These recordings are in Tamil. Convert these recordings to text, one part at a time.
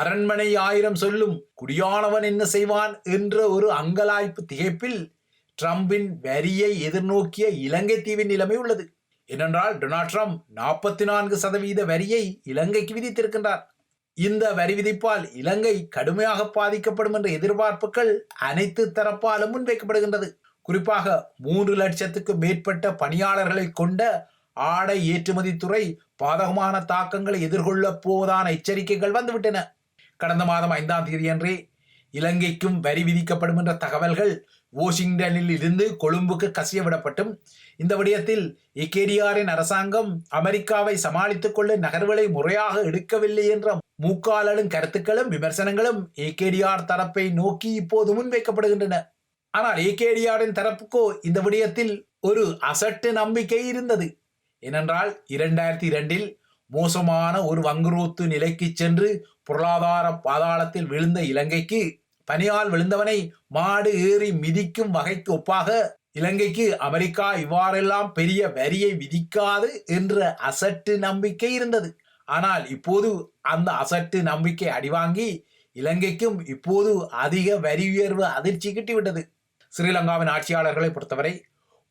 அரண்மனை ஆயிரம் சொல்லும் குடியானவன் என்ன செய்வான்? என்ற ஒரு அங்கலாய்ப்பு திகைப்பில் ட்ரம்பின் வரியை எதிர்நோக்கிய இலங்கை தீவின் நிலைமை உள்ளது. ஏனென்றால் டொனால்ட் ட்ரம்ப் நாற்பத்தி நான்கு சதவீத வரியை இலங்கைக்கு விதித்திருக்கின்றார். இந்த வரி விதிப்பால் இலங்கை கடுமையாக பாதிக்கப்படும் என்ற எதிர்பார்ப்புகள் அனைத்து தரப்பாலும் முன்வைக்கப்படுகின்றது. குறிப்பாக மூன்று லட்சத்துக்கு மேற்பட்ட பணியாளர்களை கொண்ட ஆடை ஏற்றுமதி துறை பாதகமான தாக்கங்களை எதிர்கொள்ளப் போவதான எச்சரிக்கைகள் வந்துவிட்டன. கடந்த மாதம் ஐந்தாம் தேதியன்றே இலங்கைக்கும் வரி விதிக்கப்படும் என்ற தகவல்கள் வாஷிங்டனில் இருந்து கொழும்புக்கு கசியவிடப்பட்டும். இந்த விடயத்தில் இக்கேடியாரின் அரசாங்கம் அமெரிக்காவை சமாளித்துக் கொள்ள நகர்வுகளை முறையாக எடுக்கவில்லை என்ற மூக்காளலும் கருத்துக்களும் விமர்சனங்களும் ஏகேடிஆர் தரப்பை நோக்கி இப்போது முன்வைக்கப்படுகின்றன. ஆனால் ஏகேடிஆரின் தரப்புக்கோ இந்த விடயத்தில் ஒரு அசட்டு நம்பிக்கை இருந்தது. ஏனென்றால் இரண்டாயிரத்தி இரண்டில் மோசமான ஒரு வங்குரோத்து நிலைக்கு சென்று பொருளாதார பாதாளத்தில் விழுந்த இலங்கைக்கு பனியால் விழுந்தவனை மாடு ஏறி மிதிக்கும் வகைக்கு ஒப்பாக இலங்கைக்கு அமெரிக்கா இவ்வாறெல்லாம் பெரிய வரியை விதிக்காது என்ற அசட்டு நம்பிக்கை இருந்தது. ஆனால் இப்போது அந்த அசட்டு நம்பிக்கை அடிவாங்கி இலங்கைக்கும் இப்போது அதிக வரி உயர்வு அதிர்ச்சி கிட்டிவிட்டது. ஸ்ரீலங்காவின் ஆட்சியாளர்களை பொறுத்தவரை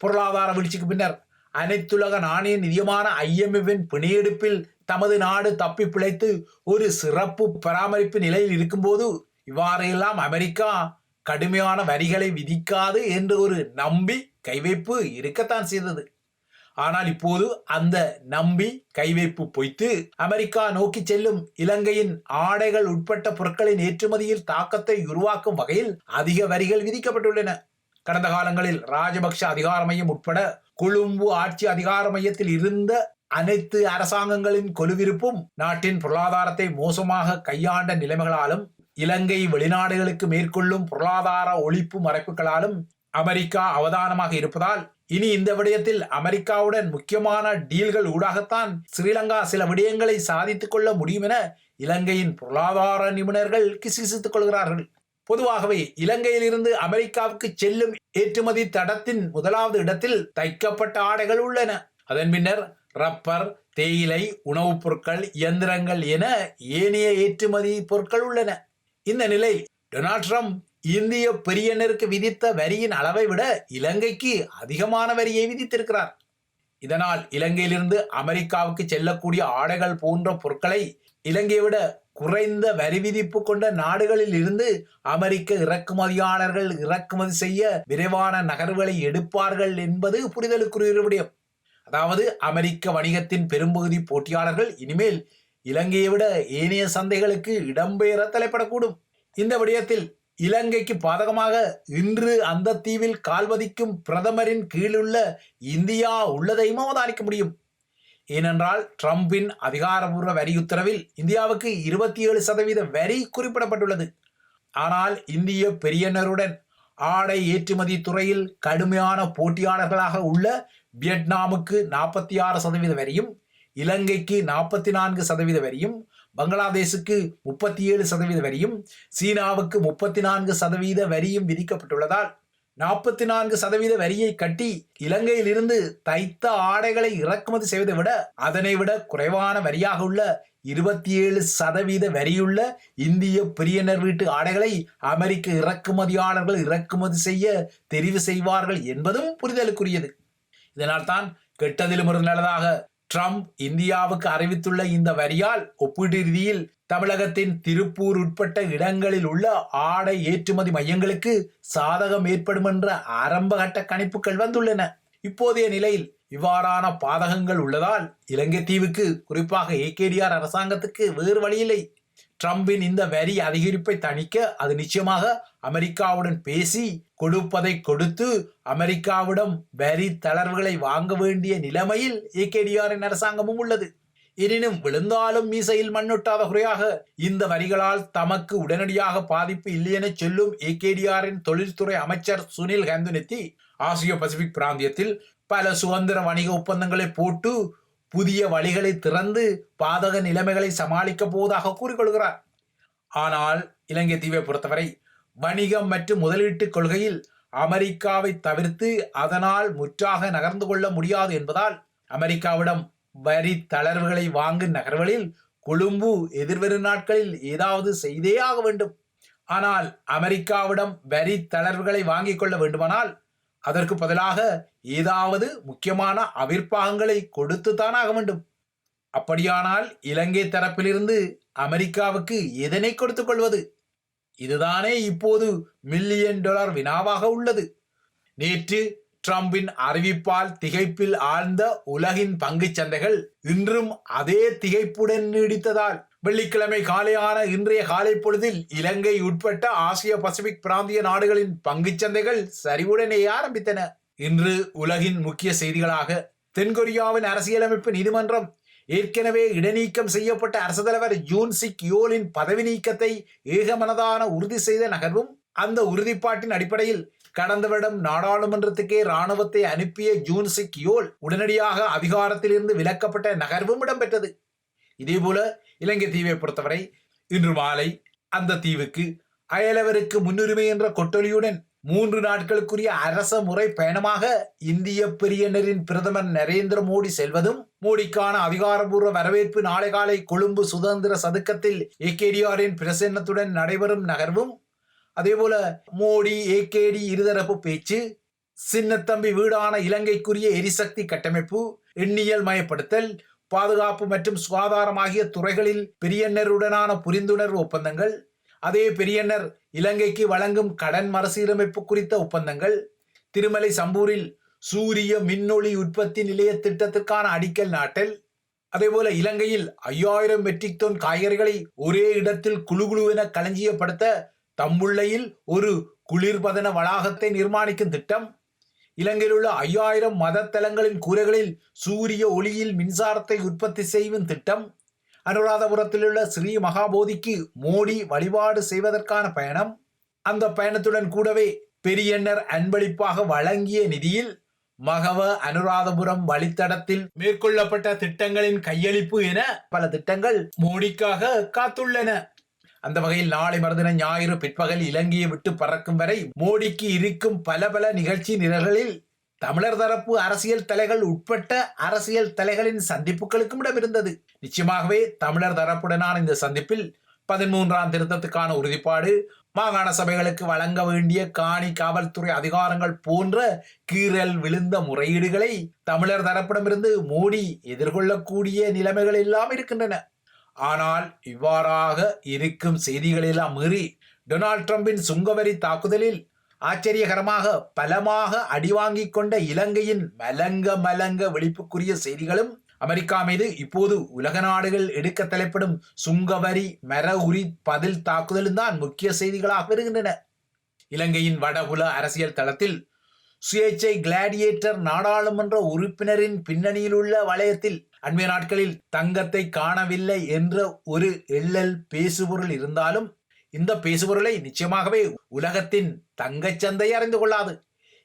பொருளாதார வீழ்ச்சிக்கு பின்னர் அனைத்துலக நாணய நிதியமான ஐஎம்எஃபின் பிணையெடுப்பில் தமது நாடு தப்பி பிழைத்து ஒரு சிறப்பு பராமரிப்பு நிலையில் இருக்கும்போது இவ்வாறையெல்லாம் அமெரிக்கா கடுமையான வரிகளை விதிக்காது என்று ஒரு நம்பி கைவைப்பு இருக்கத்தான் செய்தது. ஆனால் இப்போது அந்த நம்பி கைவைப்பு பொய்த்து அமெரிக்கா நோக்கி செல்லும் இலங்கையின் ஆடைகள் உட்பட்ட பொருட்களின் ஏற்றுமதியில் தாக்கத்தை உருவாக்கும் வகையில் அதிக வரிகள் விதிக்கப்பட்டுள்ளன. கடந்த காலங்களில் ராஜபக்ஷ அதிகார மையம் உட்பட கொழும்பு ஆட்சி அதிகார மையத்தில் இருந்த அனைத்து அரசாங்கங்களின் கொலுவிருப்பும் நாட்டின் பொருளாதாரத்தை மோசமாக கையாண்ட நிலைமைகளாலும் இலங்கை வெளிநாடுகளுக்கு மேற்கொள்ளும் பொருளாதார ஒழிப்பு மறைப்புகளாலும் அமெரிக்கா அவதானமாக இருப்பதால் இனி இந்த விடயத்தில் அமெரிக்காவுடன் முக்கியமான டீல்கள் ஊடாகத்தான் ஸ்ரீலங்கா சில விடயங்களை சாதித்துக் கொள்ள முடியும் என இலங்கையின் பொருளாதார நிபுணர்கள் கிசுகிசுத்துக் கொள்கிறார்கள். பொதுவாகவே இலங்கையிலிருந்து அமெரிக்காவுக்கு செல்லும் ஏற்றுமதி தடத்தின் முதலாவது இடத்தில் தைக்கப்பட்ட ஆடைகள் உள்ளன. அதன் பின்னர் ரப்பர் தேயிலை உணவுப் பொருட்கள் இயந்திரங்கள் என ஏனைய ஏற்றுமதி பொருட்கள் உள்ளன. இந்த நிலை டொனால்ட் ட்ரம்ப் இந்திய பெரியனருக்கு விதித்த வரியின் அளவை விட இலங்கைக்கு அதிகமான வரியை விதித்திருக்கிறார். இதனால் இலங்கையிலிருந்து அமெரிக்காவுக்கு செல்லக்கூடிய ஆடைகள் போன்ற பொருட்களை இலங்கையை விட குறைந்த வரி விதிப்பு கொண்ட நாடுகளில் இருந்து அமெரிக்க இறக்குமதியாளர்கள் இறக்குமதி செய்ய விரைவான நகர்வுகளை எடுப்பார்கள் என்பது புரிதலுக்குரிய விடயம். அதாவது அமெரிக்க வணிகத்தின் பெரும்பகுதி போட்டியாளர்கள் இனிமேல் இலங்கையை விட ஏனைய சந்தைகளுக்கு இடம்பெயர தலைப்படக்கூடும். இந்த விடயத்தில் இலங்கைக்கு பாதகமாக இன்று அந்த தீவில் கால்வதிக்கும் பிரதமரின் கீழுள்ள இந்தியா உள்ளதையும் அவதானிக்க முடியும். ஏனென்றால் ட்ரம்பின் அதிகாரபூர்வ வரி உத்தரவில் இந்தியாவுக்கு இருபத்தி ஏழு சதவீத வரி குறிப்பிடப்பட்டுள்ளது. ஆனால் இந்திய பெரியனருடன் ஆடை ஏற்றுமதி துறையில் கடுமையான போட்டியாளர்களாக உள்ள வியட்நாமுக்கு நாற்பத்தி ஆறு சதவீத வரியும் இலங்கைக்கு நாற்பத்தி நான்கு சதவீத வரியும் பங்களாதேஷுக்கு முப்பத்தி ஏழு சதவீத வரியும் சீனாவுக்கு முப்பத்தி நான்கு சதவீத வரியும் விதிக்கப்பட்டுள்ளதால் நாற்பத்தி நான்கு சதவீத வரியை கட்டி இலங்கையிலிருந்து தைத்த ஆடைகளை இறக்குமதி செய்வதை விட அதனை விட குறைவான வரியாக உள்ள இருபத்தி ஏழு சதவீத வரியுள்ள இந்திய பிரியனர் வீட்டு ஆடைகளை அமெரிக்க இறக்குமதியாளர்கள் இறக்குமதி செய்ய தெரிவு செய்வார்கள் என்பதும் புரிதலுக்குரியது. இதனால் தான் கெட்டதிலும் ஒரு நல்லதாக ட்ரம்ப் இந்தியாவுக்கு அறிவித்துள்ள இந்த வரியால் ஒப்பீட்டு ரீதியில் தமிழகத்தின் திருப்பூர் உட்பட்ட இடங்களில் உள்ள ஆடை ஏற்றுமதி மையங்களுக்கு சாதகம் ஏற்படும் என்ற ஆரம்பகட்ட கணிப்புகள் வந்துள்ளன. இப்போதைய நிலையில் இவ்வாறான பாதகங்கள் உள்ளதால் இலங்கை தீவுக்கு குறிப்பாக ஏகேடிஆர் அரசாங்கத்துக்கு வேறு வழியில்லை ட்ரம்பின் இந்த வரி அதிகரிப்பை தணிக்க அது நிச்சயமாக அமெரிக்காவுடன் பேசி கொடுப்பதை கொடுத்து அமெரிக்காவிடம் வரி தளர்வுகளை வாங்க வேண்டிய நிலைமையில் ஏகேடிஆரின் அரசாங்கமும் உள்ளது. எனினும் விழுந்தாலும் மீசையில் மண்ணுட்டாத குறையாக இந்த வரிகளால் தமக்கு உடனடியாக பாதிப்பு இல்லையென சொல்லும் ஏகேடிஆரின் தொழில்துறை அமைச்சர் சுனில் ஹந்துனித்தி ஆசிய பசிபிக் பிராந்தியத்தில் பல சுதந்திர வணிக ஒப்பந்தங்களை போட்டு புதிய வழிகளை திறந்து பாதக நிலைமைகளை சமாளிக்க போவதாக கூறிக்கொள்கிறார். ஆனால் இலங்கை தீவை பொறுத்தவரை வணிகம் மற்றும் முதலீட்டு கொள்கையில் அமெரிக்காவை தவிர்த்து அதனால் முற்றாக நகர்ந்து கொள்ள முடியாது என்பதால் அமெரிக்காவிடம் வரி தளர்வுகளை வாங்கும் நகர்களில் கொழும்பு எதிர்வரும் நாட்களில் ஏதாவது செய்தே ஆக வேண்டும். ஆனால் அமெரிக்காவிடம் வரி தளர்வுகளை வாங்கிக் கொள்ள வேண்டுமானால் அதற்கு பதிலாக ஏதாவது முக்கியமான அவிர்ப்பாகங்களை கொடுத்துத்தான் ஆக வேண்டும். அப்படியானால் இலங்கை தரப்பிலிருந்து அமெரிக்காவுக்கு எதனை கொடுத்துக் கொள்வது? இதுதானே இப்போது மில்லியன் டாலர் வினாவாக உள்ளது. நேற்று ட்ரம்பின் அறிவிப்பால் திகைப்பில் ஆழ்ந்த உலகின் பங்குச் சந்தைகள் இன்றும் அதே திகைப்புடன் நீடித்ததால் வெள்ளிக்கிழமை காலையான இன்றைய காலை பொழுதில் இலங்கை உட்பட்ட ஆசிய பசிபிக் பிராந்திய நாடுகளின் பங்குச் சந்தைகள் சரிவுடனே ஆரம்பித்தன. இன்று உலகின் முக்கிய செய்திகளாக தென்கொரியாவின் அரசியலமைப்பு நீதிமன்றம் ஏற்கனவே இடைநீக்கம் செய்யப்பட்ட அரசு தலைவர் ஜூன் சிக் யோலின் பதவி நீக்கத்தை ஏகமனதான உறுதி செய்த நகர்வும் அந்த உறுதிப்பாட்டின் அடிப்படையில் கடந்த வருடம் நாடாளுமன்றத்துக்கே ராணுவத்தை அனுப்பிய ஜூன் சிக் யோல் உடனடியாக அதிகாரத்திலிருந்து விலக்கப்பட்ட நகர்வும் இடம்பெற்றது. இதேபோல இலங்கை தீவை பொறுத்தவரை இன்று மாலை அந்த தீவுக்கு அயலவருக்கு முன்னுரிமை என்ற கொட்டொலியுடன் மூன்று நாட்களுக்குரிய அரச முறை பயணமாக இந்திய பெரியனரின் பிரதமர் நரேந்திர மோடி செல்வதும் மோடிக்கான அதிகாரபூர்வ வரவேற்பு நாளை காலை கொழும்பு சுதந்திர சதுக்கத்தில் ஏகேடிஆரின் பிரசன்னத்துடன் நடைபெறும் நகர்வும் அதேபோல மோடி ஏகேடி இருதரப்பு பேச்சு சின்னத்தம்பி வீடான இலங்கைக்குரிய எரிசக்தி கட்டமைப்பு எண்ணியல் மயப்படுத்தல் பாதுகாப்பு மற்றும் சுகாதாரம் ஆகிய துறைகளில் பெரியன்னருடனான புரிந்துணர்வு ஒப்பந்தங்கள் அதே பெரியன்னர் இலங்கைக்கு வழங்கும் கடன் மறுசீரமைப்பு குறித்த ஒப்பந்தங்கள் திருமலை சம்பூரில் சூரிய மின்னொளி உற்பத்தி நிலைய திட்டத்திற்கான அடிக்கல் நாட்டல் அதேபோல இலங்கையில் ஐயாயிரம் மெட்ரிக் டன் காய்கறிகளை ஒரே இடத்தில் குழு குழுவென களஞ்சியப்படுத்த தம்புள்ளையில் ஒரு குளிர்பதன வளாகத்தை நிர்மாணிக்கும் திட்டம் இலங்கையில் உள்ள ஐயாயிரம் மதத்தலங்களின் கூரைகளில் சூரிய ஒளியில் மின்சாரத்தை உற்பத்தி செய்யும் திட்டம் அனுராதபுரத்தில் உள்ள ஸ்ரீ மகாபோதிக்கு மோடி வழிபாடு செய்வதற்கான பயணம். அந்த பயணத்துடன் கூடவே பெரியண்ணர் அன்பளிப்பாக வழங்கிய நிதியில் மகவ அனுராதபுரம் வழித்தடத்தில் மேற்கொள்ளப்பட்ட திட்டங்களின் கையளிப்பு என பல திட்டங்கள் மோடிக்காக காத்துள்ளன. அந்த வகையில் நாளை மறுதின ஞாயிறு பிற்பகல் இலங்கையை விட்டு பறக்கும் வரை மோடிக்கு இருக்கும் பல பல நிகழ்ச்சி நிரல்களில் தமிழர் தரப்பு அரசியல் தலைகள் உட்பட்ட அரசியல் தலைகளின் சந்திப்புகளுக்கும் இடமிருந்தது. நிச்சயமாகவே தமிழர் தரப்புடனான இந்த சந்திப்பில் பதிமூன்றாம் திருத்தத்துக்கான உறுதிப்பாடு மாகாண சபைகளுக்கு வழங்க வேண்டிய காணி காவல்துறை அதிகாரங்கள் போன்ற கீறல் விழுந்த முறையீடுகளை தமிழர் தரப்பிடமிருந்து மோடி எதிர்கொள்ளக்கூடிய நிலைமைகள் எல்லாம் இருக்கின்றன. ஆனால் இவ்வாறாக இருக்கும் செய்திகளெல்லாம் மீறி டொனால்ட் ட்ரம்பின் சுங்கவரி தாக்குதலில் ஆச்சரியகரமாக பலமாக அடிவாங்கிக் கொண்ட இலங்கையின் மலங்க மலங்க வெளிப்புக்குரிய செய்திகளும் அமெரிக்கா மீது இப்போது உலக நாடுகள் எடுக்க தலைப்படும் சுங்கவரி மர உரி பதில் தாக்குதலும் தான் முக்கிய செய்திகளாக வருகின்றன. இலங்கையின் வடகுல அரசியல் தளத்தில் சுயேச்சை கிளாடியேட்டர் நாடாளுமன்ற உறுப்பினரின் பின்னணியில் உள்ள வளையத்தில் அண்மைய நாட்களில் தங்கத்தை காணவில்லை என்ற ஒரு எள்ளல் பேசுபொருள் இருந்தாலும் இந்த பேசுபொருளை நிச்சயமாகவே உலகத்தின் தங்கச்சந்தை அறிந்து கொள்ளாது.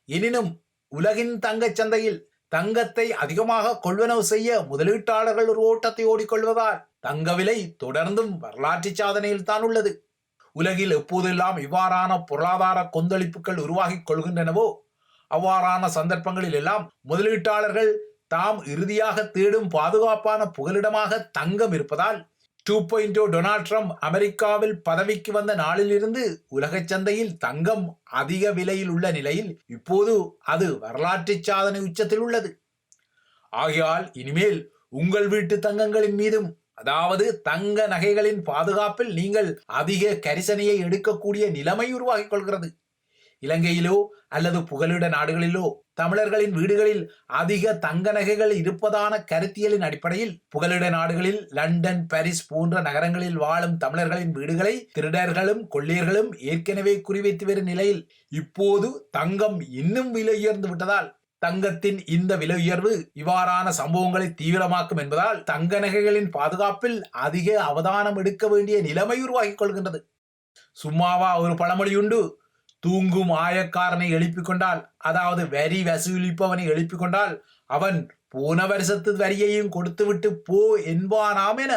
எனினும் உலகின் தங்கச் சந்தையில் தங்கத்தை அதிகமாக கொள்வனவு செய்ய முதலீட்டாளர்கள் ஒரு ஓட்டத்தை ஓடிக்கொள்வதால் தங்க விலை தொடர்ந்தும் வரலாற்று சாதனையில் தான் உள்ளது. உலகில் எப்போதெல்லாம் இவ்வாறான பொருளாதார கொந்தளிப்புகள் உருவாகிக் கொள்கின்றனவோ அவ்வாறான சந்தர்ப்பங்களில் எல்லாம் முதலீட்டாளர்கள் தாம் இறுதியாக தேடும் பாதுகாப்பான புகலிடமாக தங்கம் இருப்பதால் டூ பாயிண்ட் டொனால்ட் ட்ரம்ப் அமெரிக்காவில் பதவிக்கு வந்த நாளிலிருந்து உலக சந்தையில் தங்கம் அதிக விலையில் உள்ள நிலையில் இப்போது அது வரலாற்று சாதனை உச்சத்தில் உள்ளது. ஆகையால் இனிமேல் உங்கள் வீட்டு தங்கங்களின் மீதும் அதாவது தங்க நகைகளின் பாதுகாப்பில் நீங்கள் அதிக கரிசனையை எடுக்கக்கூடிய நிலைமை உருவாகிக் கொள்கிறது. இலங்கையிலோ அல்லது புகலிட நாடுகளிலோ தமிழர்களின் வீடுகளில் அதிக தங்க நகைகள் இருப்பதான கருத்தியலின் அடிப்படையில் புகலிட நாடுகளில் லண்டன் பாரிஸ் போன்ற நகரங்களில் வாழும் தமிழர்களின் வீடுகளை திருடர்களும் கொள்ளையர்களும் ஏற்கனவே குறிவைத்து வரும் நிலையில் இப்போது தங்கம் இன்னும் விலை உயர்ந்து விட்டதால் தங்கத்தின் இந்த விலை உயர்வு இவ்வாறான சம்பவங்களை தீவிரமாக்கும் என்பதால் தங்க நகைகளின் பாதுகாப்பில் அதிக அவதானம் எடுக்க வேண்டிய நிலைமை உருவாகிக் கொள்கின்றது. சும்மாவா ஒரு பழமொழியுண்டு தூங்கும் ஆயக்காரனை எழுப்பிக் கொண்டால் அதாவது வரி வசூலிப்பவனை எழுப்பிக் கொண்டால் அவன் போன வருஷத்து வரியையும் கொடுத்துவிட்டு போ என்பானாம் என